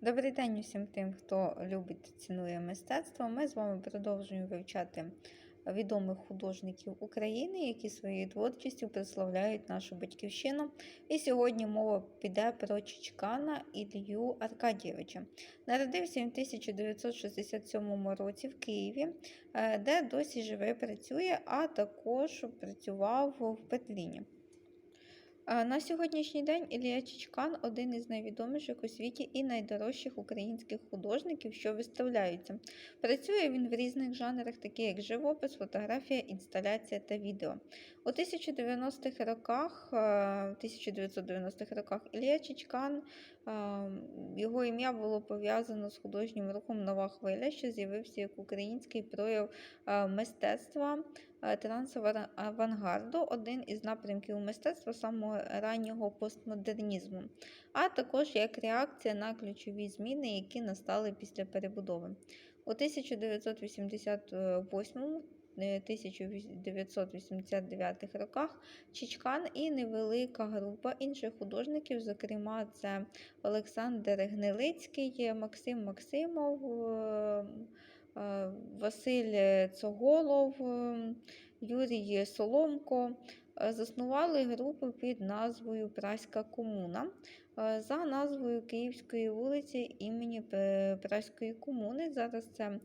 Добрий день усім тим, хто любить та цінує мистецтво. Ми з вами продовжуємо вивчати відомих художників України, які своєю творчістю прославляють нашу батьківщину. І сьогодні мова піде про Чичкана Ілью Аркадійовича. Народився в 1967 році в Києві, е, де досі живе, працює, а також працював в Берліні. А На сьогоднішній день Ілля Чичкан один із найвідоміших у світі і найдорожчих українських художників, що виставляються. Працює він в різних жанрах, такі як живопис, фотографія, інсталяція та відео. У 1090-х роках, е, в 1990-х роках Ілля Чичкан, е, його ім'я було пов'язано з художнім рухом Нова хвиля, що з'явився як український прояв е, мистецтва е, трансавангарду, один із напрямків мистецтва самого раннього постмодернізму, а також як реакція на ключові зміни, які настали після перебудови. У 1988 1989 роках Чичкан і невелика група інших художників, зокрема, це Олександр Гнилицький, Максим Максимов, е, е, Василь Цоголов, е, Юрій Соломко. е, Заснували групу під назвою Праська комуна е, за назвою Київської вулиці імені Праської комуни. Зараз це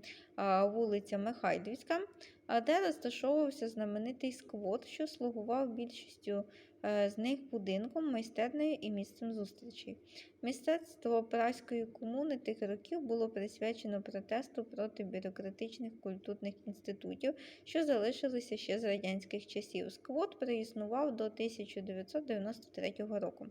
вулиця Михайлівська, а, де розташовувався знаменитий сквот, що слугував більшістю е, з них будинком, майстернею і місцем зустрічей. Мистецтво Праської комуни тих років було присвячено протесту проти бюрократичних культурних інститутів, що залишилися ще з радянських часів. Сквот проіснував до 1993 року.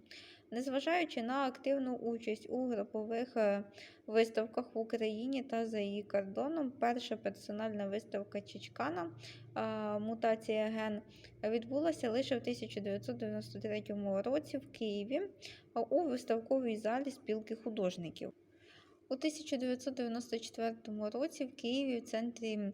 Незважаючи на активну участь у групових е, виставках в Україні та за її кордоном, перша персональна виставка Чичкана Мутація ген відбулася лише в 1993 році в Києві у виставковій залі спілки художників. У 1994 році в Києві в центрі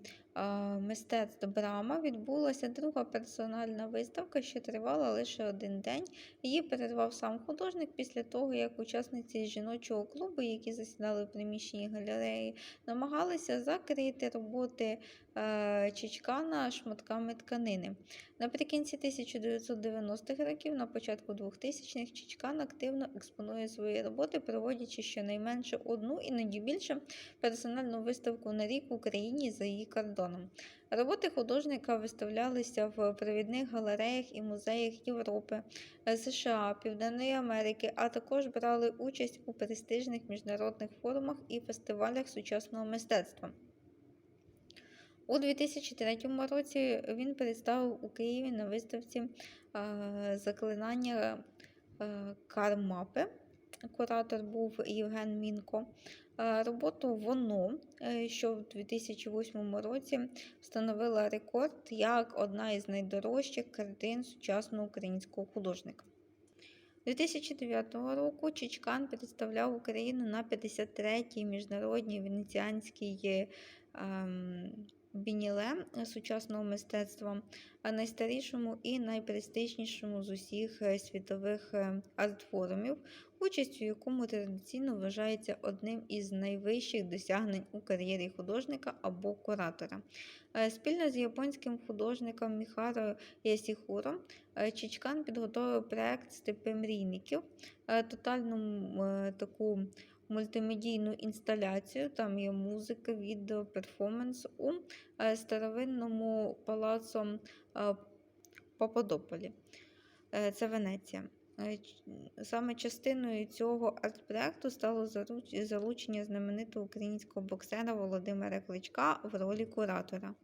мистецтв Брама відбулася друга персональна виставка, що тривала лише один день. Її перервав сам художник після того, як учасниці жіночого клубу, які засідали в приміщенні галереї, намагалися закрити роботи е, Чичкана шматками тканини. Наприкінці 1990-х років, на початку 2000-х, Чичкан активно експонує свої роботи, проводячи щонайменше одну, іноді більше персональну виставку на рік в Україні за її кордоном. Роботи художника виставлялися в провідних галереях і музеях Європи, США, Південної Америки, а також брали участь у престижних міжнародних форумах і фестивалях сучасного мистецтва. У 2003 році він представив у Києві на виставці заклинання Кармапи. Куратор був Євген Мінко. Е, Роботу воно, е, що в 2008 році встановила рекорд як одна із найдорожчих картин сучасного українського художника. 2009 року Чичкан представляв Україну на 53-й міжнародній венеціанській ем, бініле сучасного мистецтва, а найстарішому і найпрестижнішому з усіх е, світових е, арт-форумів, участь у якому традиційно вважається одним із найвищих досягнень у кар'єрі художника або куратора. Е, Спільно з японським художником Міхаро Ясіхуро Чичкан підготовив проект Степи мрійників, тотальну таку мультимедійну інсталяцію. Там є музика, відео, перформанс у е, старовинному палацу е, Пападополі. Е, Це Венеція. Саме частиною цього арт-проекту стало залучення знаменитого українського боксера Володимира Кличка в ролі куратора.